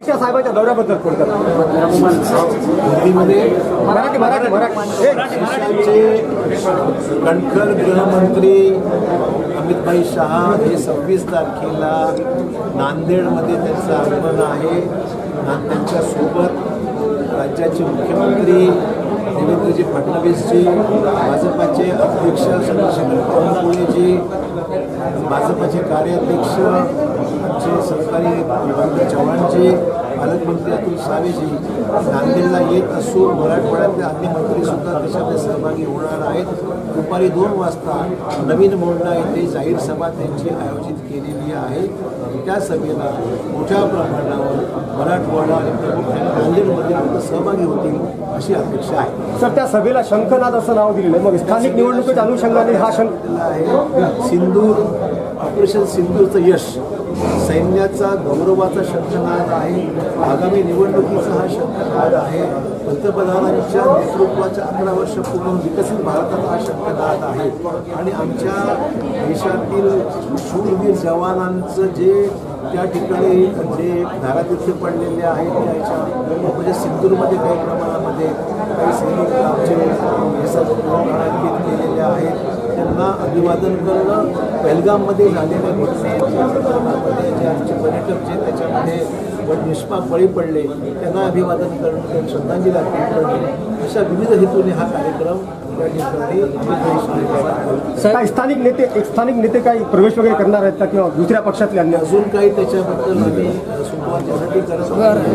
त्या साहेबांच्या दौऱ्याबद्दल थोडक्यात हिंदीमध्ये मराठी मराठी मराठी कणखर गृहमंत्री अमितभाई शहा हे सव्वीस तारखेला नांदेडमध्ये त्यांचं आगमन आहे आणि त्यांच्यासोबत राज्याचे मुख्यमंत्री देवेंद्रजी फडणवीसजी भाजपाचे अध्यक्ष चंद्रशेखर बावनकुळेजी भाजपाचे कार्याध्यक्ष आमचे सरकारी विभाग चव्हाणजी पालकमंत्री अतुल सावेजी नांदेडला येत असून मराठवाड्यातले अन्य मंत्रीसुद्धा त्याच्यामध्ये सहभागी होणार आहेत. दुपारी दोन वाजता नवीन मोंढा येथे जाहीर सभा त्यांची आयोजित केलेली आहे. त्या सभेला मोठ्या प्रमाणावर मराठवाडा आणि प्रामुख्याने नांदेडमध्ये लोक सहभागी होतील अशी अपेक्षा आहे. सर त्या सभेला शंखनाद असं नाव दिलेलं आहे. मग स्थानिक निवडणुकीच्या अनुषंगाने हा शंख आहे सिंदूर ऑपरेशन सिंदूरचं यश सैन्याचा गौरवाचा शंखनाद आहे. आगामी निवडणुकीचा हा शक्तकाळ आहे. पंतप्रधानांच्या नेतृत्वाच्या अकरा वर्ष पूर्ण विकसित भारताचा हा शक्तकाळ आहे. आणि आमच्या देशातील शूरवीर जवानांचं जे त्या ठिकाणी जे धारातीर्थ पडलेले आहेत त्याच्या म्हणजे सिंधूरमध्ये काही प्रमाणामध्ये काही सैनिक आमचे देशात केलेले आहेत. त्यांना अभिवादन करणं पहलगाममध्ये झालेल्या घटनेच्या संदर्भामध्ये जे आमचे पर्यटक जे त्याच्यामध्ये व निष्पाप बळी पडले त्यांना अभिवादन करणं त्यांना श्रद्धांजली अर्पण करणं अशा विविध हेतूने हा कार्यक्रम काही स्थानिक नेते एक स्थानिक नेते काही प्रवेश वगैरे करणार आहेत का किंवा दुसऱ्या पक्षातले अन्य? अजून काही त्याच्याबद्दल.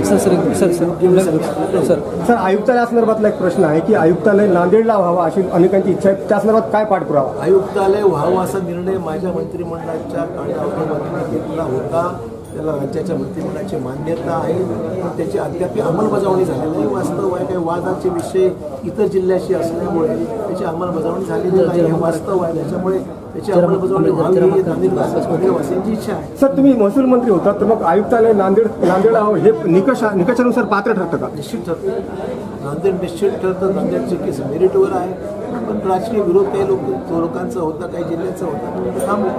सर सर सर सर योग्य वेळी सर सर आयुक्तालया संदर्भातला एक प्रश्न आहे की आयुक्तालय नांदेडला व्हावा अशी अनेकांची इच्छा आहे. त्या संदर्भात काय पाठपुरावा? आयुक्तालय व्हावं असा निर्णय माझ्या मंत्रिमंडळाच्या घेतला होता. त्याला राज्याच्या मंत्रिमंडळाची मान्यता आहे. त्याची अद्याप अंमलबजावणी झालेली नाही. वास्तव आहे काही वादाचे विषय इतर जिल्ह्याशी असल्यामुळे त्याची अंमलबजावणी झालेली नाही. हे वास्तव आहे. त्याच्यामुळे त्याची अंमलबजावणी व्हावी इच्छा आहे. सर तुम्ही महसूल मंत्री होता. तर मग आयुक्तालय नांदेड नांदेडला हवं हे निकष निकषानुसार पात्र ठरतं का? निश्चित ठरतं. नांदेड निश्चित ठरतं. नांदेडचे केस मेरिटवर आहे. पण राजकीय विरोध काही लोक तो लोकांचा होता काही जिल्ह्याचा होता. थांबलं.